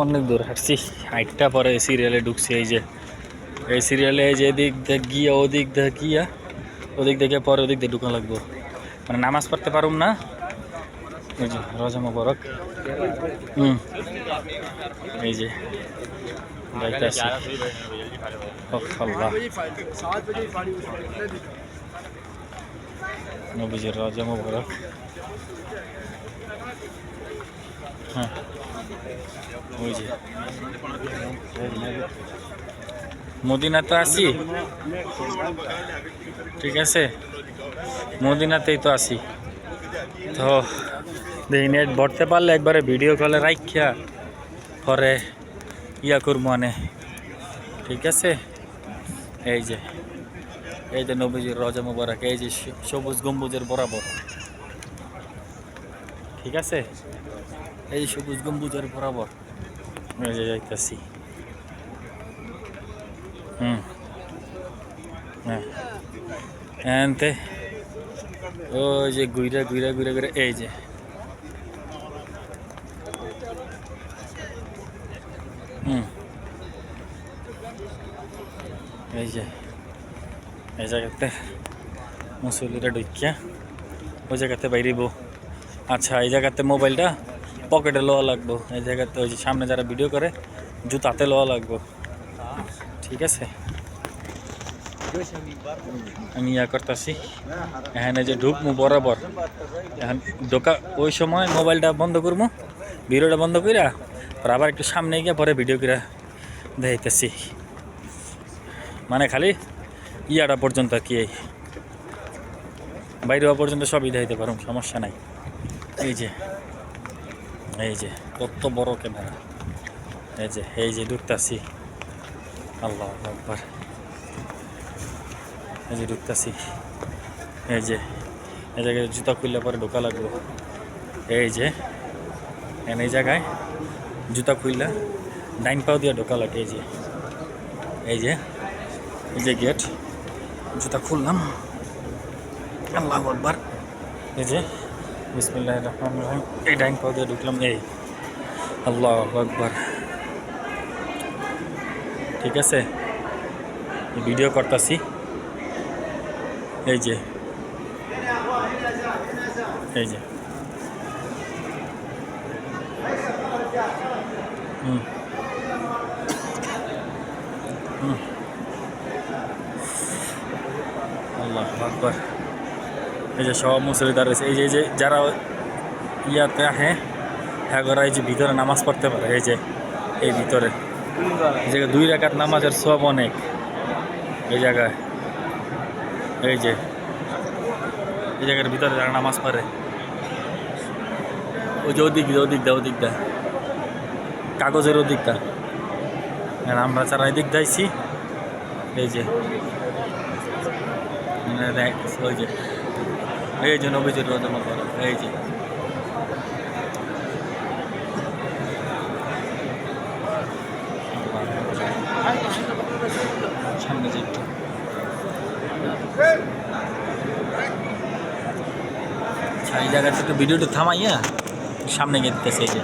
অনেক দূর হাঁটছি। হাইটটা পরে সিরিয়ালে ঢুকছি এই যে। এই সিরিয়ালে এই যে এদিক দেখ গিয়া ওদিক দেখ গিয়া, ওদিক দেখে পরে ওদিক দিয়ে ঢুকা লাগবো। মানে নামাজ পড়তে পারুম না। এই রজা মোবারক। হুম। এই যে নবীজির রজা মোবারক। হ্যাঁ। ওই যে। মদিনা তো আসি ঠিক আছে? মদিনাতেই তো আসি তো দেখি নেট ভরতে পারলে একবারে ভিডিও কলে রাখিয়া পরে ইয়া করব মানে। ঠিক আছে? এই যে। এই যে নবীজির রজা মুবারক, এই যে সবুজ গম্বুজের বরাবর। ঠিক আছে? এই সবুজ গম্বুজের বরাবর। যাইতাছি। হ্যাঁ। এনতে ওই যে গুইরা গুইরা গুইরা গুইরা, এই যে। হুম। এই যে। এই জায়গাতে মুসলিরা ঢুকিয়া ওই জায়গাতে বাইরিব। আচ্ছা এই জায়গাতে মোবাইলটা পকেটে লওয়া লাগবো। এই জায়গাতে ওই যে সামনে যারা ভিডিও করে, জুতাতে লওয়া লাগবো। ঠিক আছে? আমি ইয়া করতেছি। এখানে যে ঢুকমু বরাবর। এখন ঢোকা ওই সময় মোবাইলটা বন্ধ করব ভিডিওটা বন্ধ কইরা, পর আবার একটু সামনে গিয়ে পরে ভিডিও করে দেখাইতেছি। মানে খালি ইয়াটা পর্যন্ত আর কি এই। বাইরে পর্যন্ত সবই দেখাইতে পারুম, সমস্যা নাই। এই যে। এই যে, কত বড় ক্যামেরা। এই যে এই যে ঢুকতাছি। আল্লাহ আকবার। এই যে ঢুকতাছি। এই যে, এই জায়গায় জুতা খুললে পরে ঢোকা লাগবে। এই যে, এই জায়গায় জুতা খুললে ডাইন পাও দিয়ে ঢোকা লাগে, এই যে। এই যে এই যে গেট, জুতা খুললাম। আল্লাহ আকবার। এই যে বিসমিল্লাহ রহমান রহিম এই ডাইন পাও দিয়ে ঢুকলাম এই আল্লাহ আকবার ঠিক আছে ভিডিও করতেছি এই যে এই যে হুম হুম আল্লাহ আকবার এই যে সব মুসলিদার রয়েছে। এই যে এই যে যারা ইয়াতে হ্যাঁ হ্যাঁ করা এই যে ভিতরে নামাজ পড়তে পারে, এই যে, এই ভিতরে। এই জায়গায় দুই রাকাত নামাজের সব অনেক। এই জায়গায়, এই যে, এই জায়গার ভিতরে যারা নামাজ পড়ে। ওই যে ওদিক দিয়ে, ওদিক দা ওদিক দা কাগজের ওদিক দা আমরা যারা এদিক যাইছি এই যে, ওই যে। এই যে নবীজির রোজা মোবারক এই যে। সামনে যে একটু। আচ্ছা এই জায়গাটা একটু ভিডিওটা থামাইয়া সামনে গিয়ে দিতেছে এই যে।